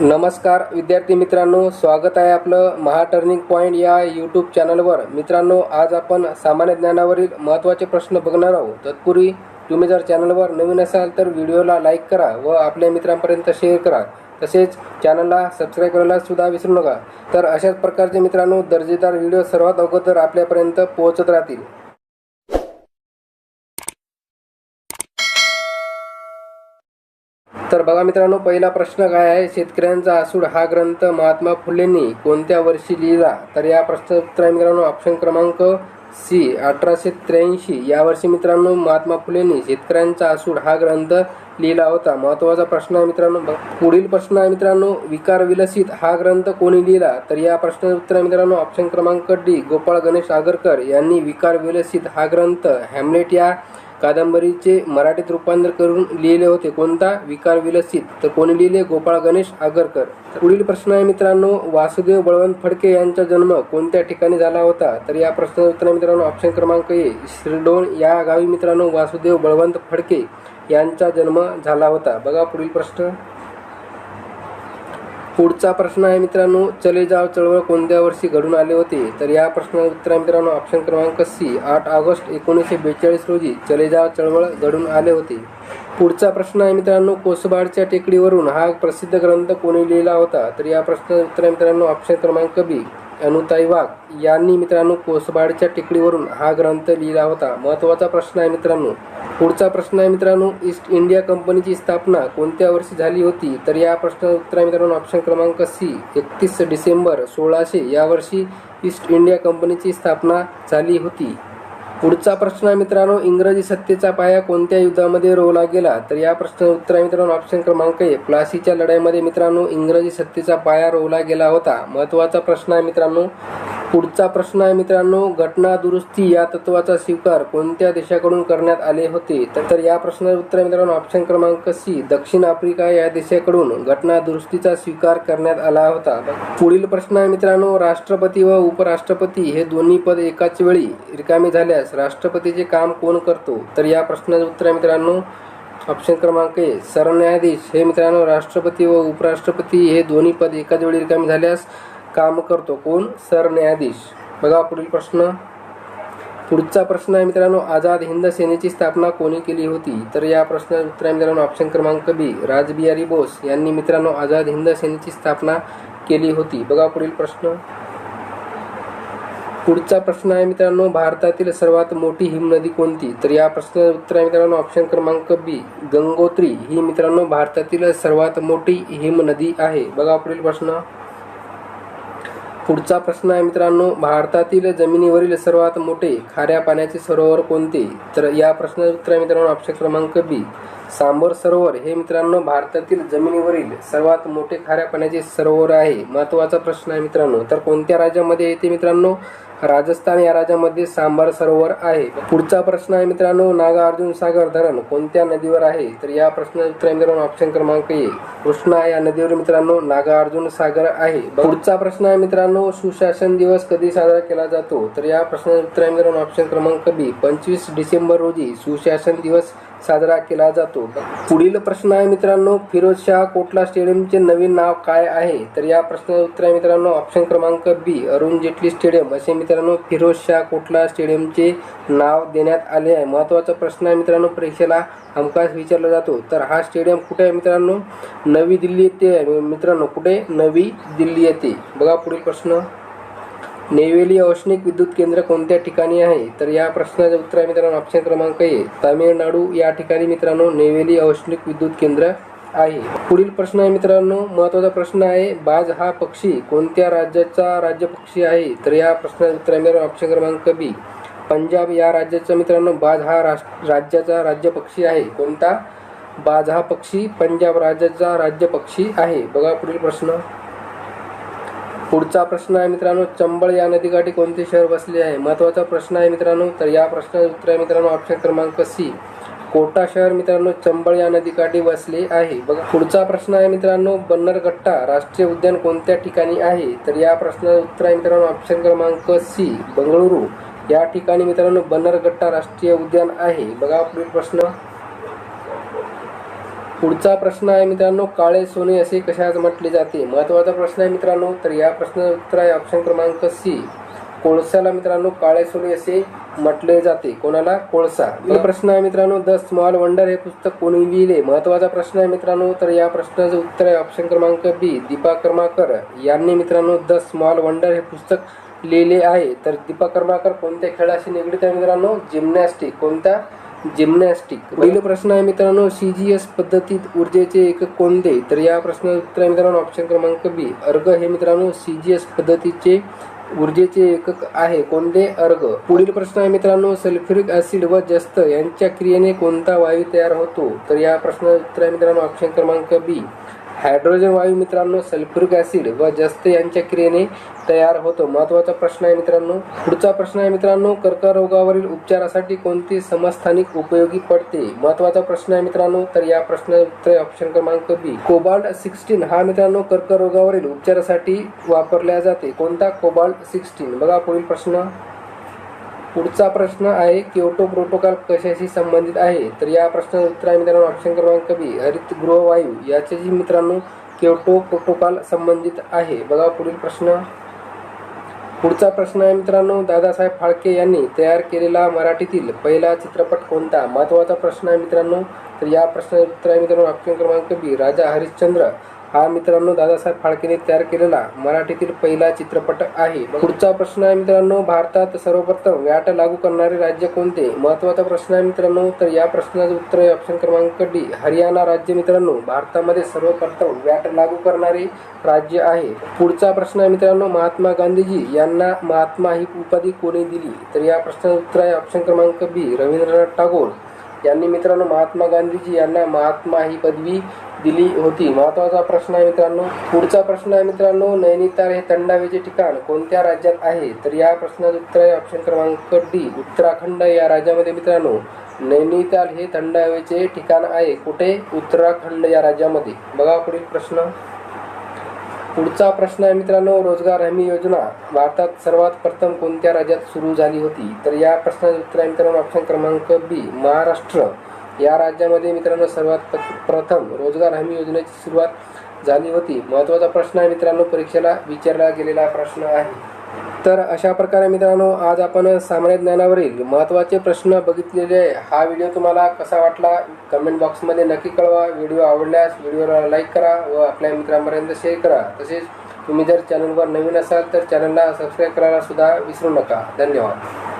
नमस्कार विद्यार्थी मित्रांनो स्वागत आहे आपलं महा टर्निंग पॉईंट या यूट्यूब चॅनलवर मित्रांनो आज आपण सामान्य ज्ञानावरील महत्त्वाचे प्रश्न बघणार आहोत. तत्पूर्वी तुम्ही जर चॅनलवर नवीन असाल तर व्हिडिओला लाईक करा व आपल्या मित्रांपर्यंत शेअर करा. तसेच चॅनलला सबस्क्राईब करायला सुद्धा विसरू नका. तर अशाच प्रकारचे मित्रांनो दर्जेदार व्हिडिओ सर्वात अगोदर आपल्यापर्यंत पोहोचत राहतील. तर बघा मित्रांनो पहिला प्रश्न काय आहे? शेतकऱ्यांचा आसूड हा ग्रंथ महात्मा फुलेंनी कोणत्या वर्षी लिहिला? तर या प्रश्नोत्तर आहे मित्रांनो ऑप्शन क्रमांक सी अठराशे त्र्याऐंशी. या वर्षी मित्रांनो महात्मा फुलेंनी शेतकऱ्यांचा आसूड हा ग्रंथ लिहिला होता. महत्त्वाचा प्रश्न आहे मित्रांनो बघ- पुढील प्रश्न आहे मित्रांनो विकार विलसित हा ग्रंथ कोणी लिहिला? तर या प्रश्नाचं उत्तर आहे मित्रांनो ऑप्शन क्रमांक डी गोपाळ गणेश आगरकर यांनी विकार विलसित हा ग्रंथ हॅमलेट या कादंबरीचे मराठीत रूपांतर करून लिहिले होते. कोणता? विकार विलसित. तर कोणी लिहिले? गोपाळ गणेश आगरकर. पुढील प्रश्न आहे मित्रांनो वासुदेव बळवंत फडके यांचा जन्म कोणत्या ठिकाणी झाला होता? तर या प्रश्नाचं उत्तर मित्रांनो ऑप्शन क्रमांक ए श्रीडोण. या गावी मित्रांनो वासुदेव बळवंत फडके यांचा जन्म झाला होता. बघा पुढील प्रश्न. पुढचा प्रश्न आहे मित्रांनो चले जाव चळवळ कोणत्या वर्षी घडून आले होते? तर या प्रश्नाचं उत्तर आहे मित्रांनो ऑप्शन क्रमांक सी आठ ऑगस्ट एकोणीसशे बेचाळीस रोजी चले जाव चळवळ घडून आले होते. पुढचा प्रश्न आहे मित्रांनो कोसबाडच्या टेकडीवरून हा प्रसिद्ध ग्रंथ कोणी लिहिला होता? तर या प्रश्नाचं उत्तर आहे मित्रांनो ऑप्शन क्रमांक बी. अनुताई वाघ यांनी मित्रांनो कोसबाडच्या टेकडीवरून हा ग्रंथ लिहिला होता. महत्त्वाचा प्रश्न आहे मित्रांनो. पुढचा प्रश्न आहे मित्रांनो ईस्ट इंडिया कंपनीची स्थापना कोणत्या वर्षी झाली होती? तर या प्रश्नाचं उत्तर आहे मित्रांनो ऑप्शन क्रमांक सी एकतीस डिसेंबर सोळाशे या वर्षी ईस्ट इंडिया कंपनीची स्थापना झाली होती. पुढचा प्रश्न आहे मित्रांनो इंग्रजी सत्तेचा पाया कोणत्या युद्धामध्ये रोवला गेला? तर या प्रश्नाचं उत्तर आहे मित्रांनो ऑप्शन क्रमांक ए प्लासीच्या लढाईमध्ये मित्रांनो इंग्रजी सत्तेचा पाया रोवला गेला होता. महत्त्वाचा प्रश्न आहे मित्रांनो पुढचा प्रश्न आहे मित्रांनो घटना दुरुस्ती या तत्वाचा स्वीकार कोणत्या देशाकडून करण्यात आले होते? तर या प्रश्नाचं उत्तर आहे मित्रांनो ऑप्शन क्रमांक सी दक्षिण आफ्रिका या देशाकडून घटना दुरुस्तीचा स्वीकार करण्यात आला होता. पुढील प्रश्न आहे मित्रांनो राष्ट्रपती व उपराष्ट्रपती हे दोन्ही पद एकाच वेळी रिकामी झाल्यास राष्ट्रपतीचे काम कोण करतो? तर या प्रश्नाचं उत्तर आहे मित्रांनो ऑप्शन क्रमांक ए सरन्यायाधीश. हे मित्रांनो राष्ट्रपती व उपराष्ट्रपती हे दोन्ही पद एकाच वेळी रिकामी झाल्यास काम करतो. कोण? सरन्यायाधीश. बघा पुढील प्रश्न. पुढचा प्रश्न आहे मित्रांनो आझाद हिंद सेनेची स्थापना कोणी केली होती? तर या प्रश्नाचं उत्तर आहे मित्रांनो ऑप्शन क्रमांक बी राजबिहारी बोस यांनी मित्रांनो आझाद हिंद सेनेची स्थापना केली होती. बघा पुढील प्रश्न. पुढचा प्रश्न आहे मित्रांनो भारतातील सर्वात मोठी हिमनदी कोणती? तर या प्रश्नाचं उत्तर आहे मित्रांनो ऑप्शन क्रमांक बी गंगोत्री. ही मित्रांनो भारतातील सर्वात मोठी हिमनदी आहे. बघा पुढील प्रश्न. पुढचा प्रश्न आहे मित्रांनो भारतातील जमिनीवरील सर्वात मोठे खाऱ्या पाण्याचे सरोवर कोणते? तर या प्रश्नाचं उत्तर आहे मित्रांनो ऑप्शन क्रमांक बी सांबर सरोवर हे मित्रांनो भारतातील जमिनीवरील सर्वात मोठे खाऱ्या पाण्याचे सरोवर आहे. महत्त्वाचा प्रश्न आहे मित्रांनो. तर कोणत्या राज्यामध्ये येते मित्रांनो? राजस्थान या राज्यामध्ये सांबार सरोवर आहे. पुढचा प्रश्न आहे मित्रांनो नागार्जुन सागर धरण कोणत्या नदीवर आहे? तर या प्रश्नाचं उत्तर आहे मित्रांनो ऑप्शन क्रमांक ए. कृष्णा या नदीवर मित्रांनो नागार्जुन सागर आहे. पुढचा प्रश्न आहे मित्रांनो सुशासन दिवस कधी साजरा केला जातो? तर या प्रश्नाचं उत्तर आहे मित्रांनो ऑप्शन क्रमांक बी. पंचवीस डिसेंबर रोजी सुशासन दिवस साजरा केला जातो. पुढील प्रश्न आहे मित्रांनो फिरोज शाह कोटला स्टेडियमचे नवीन नाव काय आहे? तर या प्रश्नाचं उत्तर आहे मित्रांनो ऑप्शन क्रमांक बी अरुण जेटली स्टेडियम. असे मित्रांनो फिरोज शाह कोटला स्टेडियमचे नाव देण्यात आले आहे. महत्त्वाचा प्रश्न आहे मित्रांनो परीक्षेला हमखास विचारला जातो. तर हा स्टेडियम कुठे आहे मित्रांनो? नवी दिल्ली येथे मित्रांनो कुठे? नवी दिल्ली येथे. बघा पुढील प्रश्न. नेवेली औष्णिक विद्युत केंद्र कोणत्या ठिकाणी आहे? तर या प्रश्नाचे उत्तर आहे मित्रांनो ऑप्शन क्रमांक ए. तामिळनाडू या ठिकाणी मित्रांनो नेवेली औष्णिक विद्युत केंद्र आहे. पुढील प्रश्न आहे मित्रांनो महत्त्वाचा प्रश्न आहे बाज हा पक्षी कोणत्या राज्याचा राज्य पक्षी आहे? तर या प्रश्नाचे उत्तर आहे मित्रांनो ऑप्शन क्रमांक बी. पंजाब या राज्याचा मित्रांनो बाज हा राज्याचा राज्य पक्षी आहे. कोणता? बाज हा पक्षी पंजाब राज्याचा राज्य पक्षी आहे. बघा पुढील प्रश्न. पुढचा प्रश्न आहे मित्रांनो चंबळ या नदीकाठी कोणते शहर बसले आहे? महत्त्वाचा प्रश्न आहे मित्रांनो तर या प्रश्नाचे उत्तर आहे मित्रांनो ऑप्शन क्रमांक सी कोटा शहर मित्रांनो चंबळ या नदीकाठी वसले आहे. बघा पुढचा प्रश्न आहे मित्रांनो बन्नरगट्टा राष्ट्रीय उद्यान कोणत्या ठिकाणी आहे? तर या प्रश्नाचं उत्तर आहे मित्रांनो ऑप्शन क्रमांक सी बंगळुरू. या ठिकाणी मित्रांनो बन्नरगट्टा राष्ट्रीय उद्यान आहे. बघा पुढील प्रश्न. पुढचा प्रश्न आहे मित्रांनो काळे सोने असे कशात म्हटले जाते? महत्त्वाचा प्रश्न आहे मित्रांनो तर या प्रश्नाचं उत्तर आहे ऑप्शन क्रमांक सी कोळशाला मित्रांनो काळे सोने असे म्हटले जाते. कोणाला? कोळसा. प्रश्न आहे मित्रांनो द स्मॉल वंडर हे पुस्तक कोणी लिहिले? महत्त्वाचा प्रश्न आहे मित्रांनो तर या प्रश्नाचं उत्तर आहे ऑप्शन क्रमांक बी दीपा कर्माकर यांनी मित्रांनो द स्मॉल वंडर हे पुस्तक लिहिले आहे. तर दीपा कर्माकर कोणत्या खेळाशी निगडीत आहे मित्रांनो? जिम्नॅस्टिक. कोणत्या जिम्नॅस्टिक. पहिला प्रश्न आहे मित्रांनो सी जी एस पद्धतीत ऊर्जेचे एकक कोणते तर या प्रश्नाचं उत्तर आहे मित्रांनो ऑप्शन क्रमांक बी अर्ग हे मित्रांनो सी जी एस पद्धतीचे ऊर्जेचे एकक आहे. कोणते अर्ग पुढील प्रश्न आहे मित्रांनो सल्फ्युरिक ऍसिड व जस्त यांच्या क्रियेने कोणता वायू तयार होतो? तर या प्रश्नाचं उत्तर आहे मित्रांनो ऑप्शन क्रमांक बी हायड्रोजन वायू मित्रांनो सल्फ्युरिक ऍसिड व जस्त यांच्या क्रियेने तयार होतो. महत्त्वाचा प्रश्न आहे मित्रांनो. पुढचा प्रश्न आहे मित्रांनो कर्करोगावरील उपचारासाठी कोणती समस्थानिक उपयोगी पडते? महत्त्वाचा प्रश्न आहे मित्रांनो तर या प्रश्नाचे उत्तर ऑप्शन क्रमांक बी कोबाल्ट सिक्स्टीन हा मित्रांनो कर्करोगावरील उपचारासाठी वापरल्या जाते. कोणता? Cobalt sixteen. बघा पुढील प्रश्न. पुढचा प्रश्न आहे क्योटो प्रोटोकॉल कशाशी संबंधित आहे? तर या प्रश्नाचं उत्तर आहे मित्रांनो ऑप्शन क्रमांक बी हरितगृह वायू. याच्याशी मित्रांनो क्योटो प्रोटोकॉल संबंधित आहे. बघा पुढील प्रश्न. पुढचा प्रश्न आहे मित्रांनो दादासाहेब फाळके यांनी तयार केलेला मराठीतील पहिला चित्रपट कोणता? महत्त्वाचा प्रश्न आहे मित्रांनो तर या प्रश्नाचं उत्तर आहे मित्रांनो ऑप्शन क्रमांक बी राजा हरिश्चंद्र. हा मित्रांनो दादासाहेब फाळकेने तयार केलेला मराठीतील पहिला चित्रपट आहे. पुढचा प्रश्न आहे मित्रांनो भारतात सर्वप्रथम व्याट लागू करणारे राज्य कोणते? महत्त्वाचा प्रश्न आहे मित्रांनो तर या प्रश्नाचं उत्तर आहे ऑप्शन क्रमांक डी हरियाणा राज्य मित्रांनो भारतामध्ये सर्वप्रथम व्याट लागू करणारे राज्य आहे. पुढचा प्रश्न आहे मित्रांनो महात्मा गांधीजी यांना महात्मा ही उपाधी कोणी दिली? तर या प्रश्नाचं उत्तर आहे ऑप्शन क्रमांक बी रवींद्रनाथ टागोर. यांनी मित्रांनो महात्मा गांधीजी यांना महात्मा ही पदवी दिली होती. महत्त्वाचा प्रश्न आहे मित्रांनो. पुढचा प्रश्न आहे मित्रांनो नैनिताल हे थंडावीचे ठिकाण कोणत्या राज्यात आहे? तर या प्रश्नाचं उत्तर आहे ऑप्शन क्रमांक डी उत्तराखंड. या राज्यामध्ये मित्रांनो नैनिताल हे थंड हवेचे ठिकाण आहे. कुठे? उत्तराखंड या राज्यामध्ये. बघा पुढील प्रश्न. पुढचा प्रश्न आहे मित्रांनो रोजगार हमी योजना. भारतात सर्वात प्रथम कोणत्या राज्यात सुरू झाली होती? तर या प्रश्नाचं उत्तर आहे मित्रांनो ऑप्शन क्रमांक बी महाराष्ट्र. या राज्यामध्ये मित्रांनो सर्वात प्रथम रोजगार हमी योजनेची सुरुवात झाली होती. महत्त्वाचा प्रश्न आहे मित्रांनो परीक्षेला विचारला गेलेला प्रश्न आहे. तर अशा प्रकारे मित्रांनो आज आपण सामान्य ज्ञानावरील महत्त्वाचे प्रश्न बघितलेले आहे. हा व्हिडिओ तुम्हाला कसा वाटला? कमेंट बॉक्समध्ये नक्की कळवा. व्हिडिओ आवडल्यास व्हिडिओला लाईक करा व आपल्या मित्रांपर्यंत शेअर करा. तसेच तुम्ही जर चॅनलवर नवीन असाल तर चॅनलला सबस्क्राईब करायला सुद्धा विसरू नका. धन्यवाद.